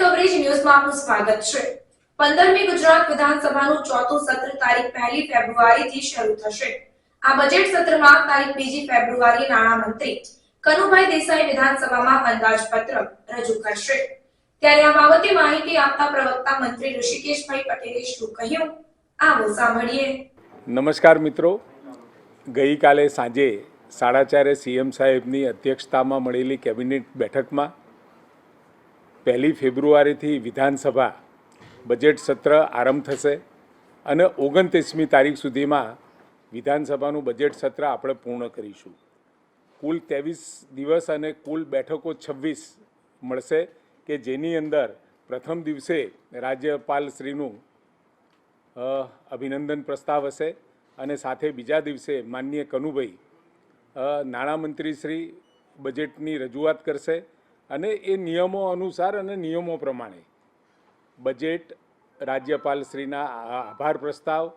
ન્યૂઝમાં આપનું સ્વાગત છે. પંદરમી ગુજરાત વિધાનસભાનું ચોથું સત્ર તારીખ પહેલી ફેબ્રુઆરીથી શરૂ થશે. આ બજેટ સત્રમાં તારીખ બીજી ફેબ્રુઆરી નાણામંત્રી કનુભાઈ દેસાઈ વિધાનસભામાં અંદાજપત્ર રજૂ કરશે. ત્યારે આ બાબતે માહિતી આપતા પ્રવક્તા મંત્રી ઋષિકેશભાઈ પટેલે શું કહ્યું? આવો સાંભળીએ. નમસ્કાર મિત્રો. ગઈકાલે સાંજે સાડા ચારે સીએમ સાહેબની અધ્યક્ષતામાં મળેલી કેબિનેટ બેઠકમાં પહેલી ફેબ્રુઆરીથી વિધાનસભા બજેટ સત્ર આરંભ થશે અને ઓગણત્રીસમી તારીખ સુધીમાં વિધાનસભાનું બજેટ સત્ર આપણે પૂર્ણ કરીશું. કુલ ત્રેવીસ દિવસ અને કુલ બેઠકો છવ્વીસ મળશે કે જેની અંદર પ્રથમ દિવસે રાજ્યપાલશ્રીનું અભિનંદન પ્રસ્તાવ હશે અને સાથે બીજા દિવસે માનનીય કનુભાઈ નાણામંત્રીશ્રી નાણામંત્રી શ્રી બજેટની રજૂઆત કરશે અને એ નિયમો અનુસાર અને નિયમો પ્રમાણે બજેટ, રાજ્યપાલશ્રીના આભાર પ્રસ્તાવ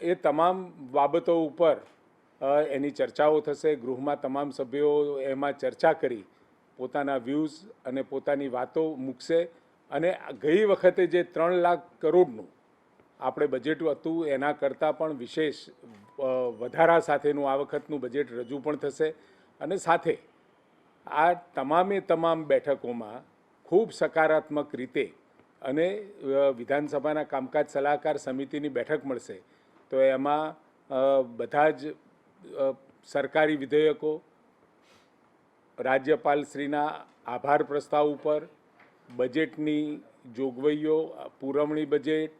એ તમામ બાબતો ઉપર એની ચર્ચાઓ થશે. ગૃહમાં તમામ સભ્યો એમાં ચર્ચા કરી પોતાના વ્યૂઝ અને પોતાની વાતો મૂકશે. અને ગઈ વખતે જે ત્રણ લાખ કરોડનું આપણે બજેટ હતું, એના કરતાં પણ વિશેષ વધારા સાથેનું આ વખતનું બજેટ રજૂ પણ થશે. અને સાથે આ તમામે તમામ બેઠકોમાં ખૂબ સકારાત્મક રીતે અને વિધાનસભાના કામકાજ સલાહકાર સમિતિની બેઠક મળશે, તો એમાં બધા જ સરકારી વિધેયકો, રાજ્યપાલશ્રીના આભાર પ્રસ્તાવ ઉપર, બજેટની જોગવાઈઓ, પુરવણી બજેટ,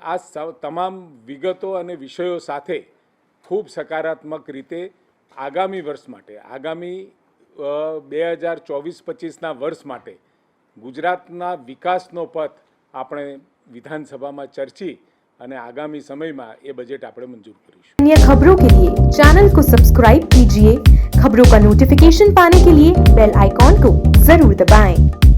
આ તમામ વિગતો અને વિષયો સાથે ખૂબ સકારાત્મક રીતે આગામી વર્ષ માટે, આગામી બે હજાર ચોવીસ પચીસના વર્ષ માટે ગુજરાતના વિકાસનો પથ આપણે વિધાનસભામાં ચર્ચી અને આગામી સમયમાં એ બજેટ આપણે મંજૂર કરીશું अन्य खबरों के लिए चैनल को सब्सक्राइब कीजिए खबरों का नोटिफिकेशन पाने के लिए बेल आइकॉन को जरूर दबाएं।